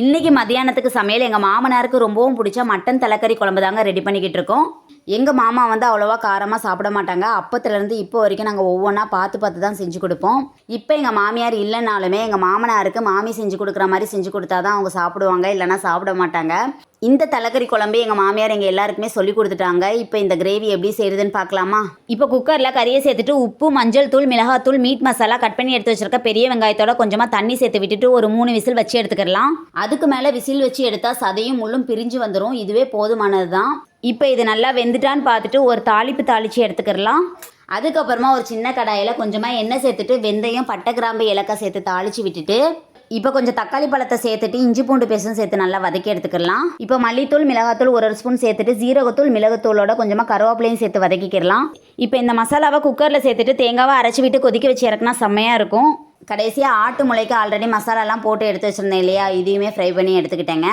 இன்னைக்கு மத்தியானத்துக்கு சமையல் எங்கள் மாமனாருக்கு ரொம்பவும் பிடிச்ச மட்டன் தலைக்கறி குழம்பு தாங்க ரெடி பண்ணிக்கிட்டு இருக்கோம். எங்கள் மாமா வந்து அவ்வளோவா காரமாக சாப்பிட மாட்டாங்க. அப்பத்துலேருந்து இப்போ வரைக்கும் நாங்கள் ஒவ்வொன்றா பார்த்து பார்த்து தான் செஞ்சு கொடுப்போம். இப்போ எங்கள் மாமியார் இல்லைனாலுமே எங்கள் மாமனாருக்கு மாமி செஞ்சு கொடுக்குற மாதிரி செஞ்சு கொடுத்தா தான் அவங்க சாப்பிடுவாங்க. இல்லைனா சாப்பிட மாட்டாங்க. இந்த தலைக்கறி குழம்பு எங்கள் மாமியார் எங்கள் எல்லாருக்குமே சொல்லி கொடுத்துட்டாங்க. இப்போ இந்த கிரேவி எப்படி செய்யுதுன்னு பார்க்கலாமா? இப்போ குக்கரில் கறியை சேர்த்துட்டு உப்பு மஞ்சள் தூள் மிளகாத்தூள் மீட் மசாலா கட் பண்ணி எடுத்து வச்சிருக்க பெரிய வெங்காயத்தோட கொஞ்சமாக தண்ணி சேர்த்து விட்டுட்டு ஒரு மூணு விசில் வச்சு எடுத்துக்கிடலாம் அதுக்கு மேலே விசில் வச்சு எடுத்தால் சதையும் முள்ளும் பிரிஞ்சு வந்துடும் இதுவே போதுமானது தான் இப்போ இது நல்லா வெந்துட்டான்னு பார்த்துட்டு ஒரு தாளிப்பு தாளித்து எடுத்துக்கிடலாம் அதுக்கப்புறமா ஒரு சின்ன கடாயில் கொஞ்சமாக எண்ணெய் சேர்த்துட்டு வெந்தயம் பட்டை கிராம்பு ஏலக்காய் சேர்த்து தாளித்து விட்டுட்டு இப்போ கொஞ்சம் தக்காளி பழத்தை சேர்த்துட்டு இஞ்சி பூண்டு பேஸ்ட்டும் சேர்த்து நல்லா வதக்கி எடுத்துக்கலாம். இப்போ மல்லித்தூள் மிளகாத்தூள் ஒரு ஒரு ஸ்பூன் சேர்த்துட்டு ஜீரகத்தூள் மிளகுத்தூளோட கொஞ்சமாக கருவேப்பிலையும் சேர்த்து வதக்கிக்கிறலாம் இப்போ இந்த மசாலாவை குக்கரில் சேர்த்துட்டு தேங்காவை அரைச்சி விட்டு கொதிக்க வச்சு இறக்குனா செம்மையாக இருக்கும். கடைசியாக ஆட்டு முளைக்கு ஆல்ரெடி மசாலாலாம் போட்டு எடுத்து வச்சுருந்தேன் இல்லையா? இதையுமே ஃப்ரை பண்ணி எடுத்துக்கிட்டேங்க.